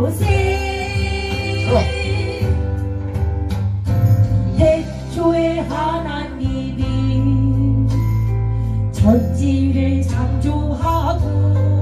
오세 태초에 하나님이 전지를 창조하고